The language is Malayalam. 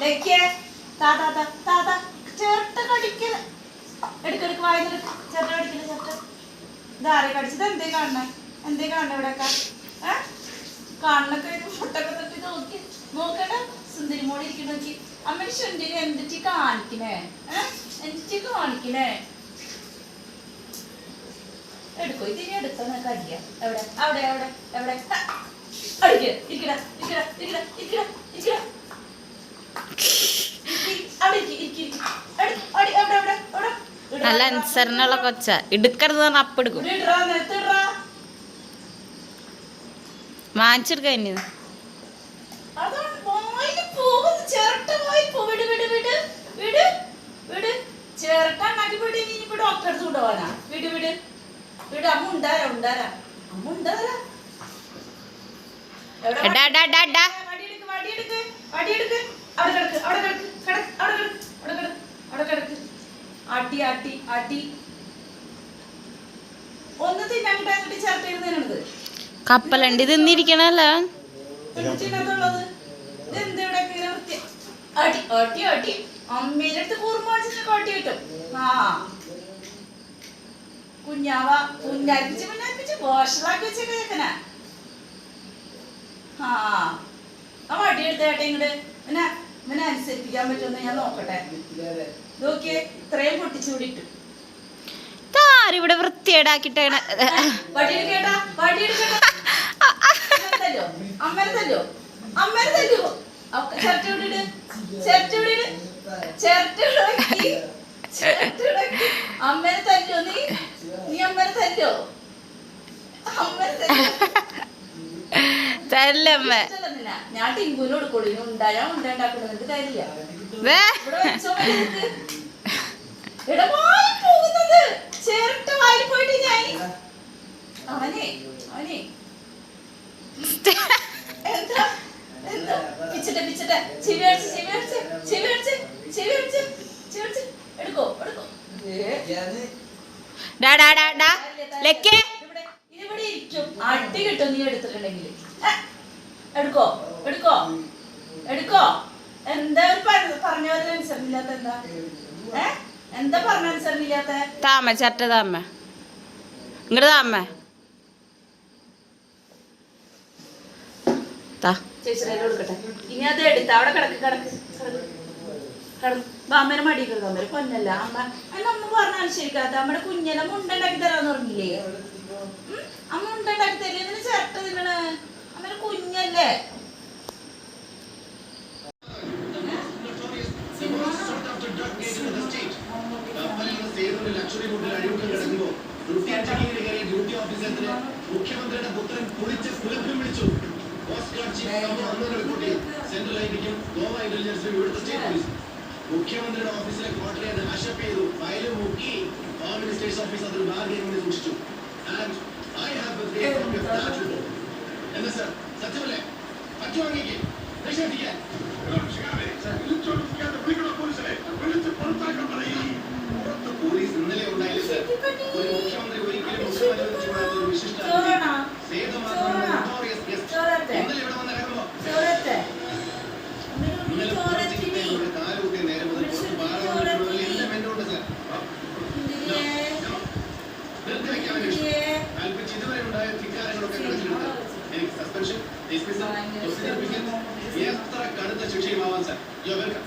ലക്കിയേ താ താ താ താ താ. ചേർട്ട് കടിക്കൽ എടുക്കെടുക്ക് വായന ചേർട്ട് കടിക്കൽ ചേർട്ട് ഇതാരെ കടിച്ചത്? എന്തേ കാണണേ എന്തേ കാണണേ ഇവിടെയൊക്കെ? ഏ? കണ്ണൊക്കെ മുട്ടൊക്കെ തട്ടി നോക്കി. സുന്ദരി മോളി ഇരിക്കുന്ന നോക്കി. അമ്മ എന്തിട്ട് കാണിക്കണേ? ഏ? കാണിക്കണേ? എടുക്കോ. ഇതിനി എടുത്തോ നിനക്ക് എവിടെ? അവിടെ അവിടെ എവിടെ? ഹ. അടിക്ക്. ഇരിക്കട ഇരിക്കട ഇരിക്കട ഇരിക്കട ഇരിക്കട. വിട്. വിട്. കൊച്ച എടുക്കരുത് ഉണ്ടാരാ. അപ്പെടുക്കും വാങ്ങിച്ചെടുക്ക ഇനി എടാ, എടാ, എടാ, എടാ. അവിടെ കിടക്ക്, അവിടെ കിടക്ക്, കിടക്ക്, അവിടെ കിടക്ക്, അവിടെ കിടക്ക്, അവിടെ കിടക്ക്. അടി അടി. ഒന്ന് തിന്നാൻ കിട്ടാൻ ചിരട്ട എഴുതുന്നത് കപ്പലണ്ടി ഇങ്ങനെ വൃത്തി? അടി അടി അടി. അമ്മേടെ അടുത്ത് കുറുമാടിച്ചിട്ട് കാട്ടി കിട്ടും. ആ. കുഞ്ഞാവ ആ. ആ വടി എടുത്തേട്ടെ ഇങ്ങട്. പിന്നെ പിന്നെ അനുസരിപ്പിക്കാൻ പറ്റുമെന്ന് ഞാൻ നോക്കട്ടെ. നോക്കിയേ ഇത്രയും പൊട്ടിച്ചൂടിട്ടു ഇവിടെ വൃത്തിയേടാക്കിട്ടാണ് അമ്മേനെ തല്ലോ അമ്മേനെ തല്ലോ ചിരട്ട വിടിട് ചിരട്ട വിടിട് ചിരട്ട വിടക്കി ചിരട്ട വിടക്കി അമ്മേനെ തല്ലോ നീ? നീ അമ്മേനെ തല്ലോ അമ്മേനെ തല്ലോ തല്ലമ്മ അമ്മ. ഞാൻ ടിങ്കുവിന് കൊടുക്കോളൂ ഇനി ഉണ്ടായാ ഉണ്ടാണ്ടാക്കുന്നത് എനിക്ക് തരില്ല. വേ. ഡാ ഡാ ഡാ ഡാ. ലക്കേ. അടി കിട്ടും നീ എടുത്തിട്ടുണ്ടെങ്കിൽ എടുക്കോ? എടുക്കോ? എടുക്കോ? എന്താ ഒരു പറ- പറഞ്ഞ പോലെ അനുസരണമില്ലാത്ത എന്താ? ഏ? എന്താ പറഞ്ഞ അനുസരണമില്ലാത്ത? താമ ചട്ട താമ. ഇങ്ങോട്ട് താമ. താ. ചേച്ചിയുടെ കൊടുക്കട്ടെ. ഇനി അത് എടുത്ത് അവിടെ കിടക്ക് കിടക്ക് അമ്മേനെ അമ്മേനെ കൊന്നല്ല അമ്മ അമ്മ പറഞ്ഞ അനുസരിക്കാത്ത നമ്മുടെ കുഞ്ഞിനെ മുണ്ടുണ്ടാക്കി തരാന്ന് പറഞ്ഞില്ലേ ഉം? അമ്മ മുണ്ടുണ്ടാക്കി തരില്ല ഇതിന് ചേർട്ട തിന്നണ് അമ്മേനെ കുഞ്ഞല്ലേ കപ്പലിൽ നിന്ന് സേതുവിന്റെ ലക്ഷറി ബോട്ടിൽ അഴിമുഖം കിടക്കുമ്പോ ഡ്യൂട്ടി ചെക്കിങ്ങിന് കയറിയ ഡ്യൂട്ടി ഓഫീസറിന് മുഖ്യമന്ത്രിയുടെ പുത്രൻ കുളിച്ച് കുലഭ്യം വിളിച്ചു. കോസ്റ്റ് ഗാർഡ് ചീഫ് അന്ന് റിപ്പോർട്ട് ചെയ്യും സെൻട്രൽ ഐറ്റിക്കും ഗോവ ഇന്റലിജൻസിനും ഇവിടുത്തെ സ്റ്റേറ്റ് പോലീസ് മുഖ്യമന്ത്രിയുടെ ഓഫീസിലെ ക്വാർട്ടറെ നാശപ്പ് ചെയ്തു. ഫയലും മുക്കി ഹോം മിനിസ്റ്റേഴ്സ് ഓഫീസ് അതിൽ ബാർഗൈനിങ്ങിന് സൂക്ഷിച്ചു. എന്താ സർ സത്യമല്ലേ? പറ്റുവാങ്ങിക്ക് നിഷേധിക്കാൻ suspension. Is this a? Yes, Uttarakhand, the Shikshi Mavan sir. You are welcome.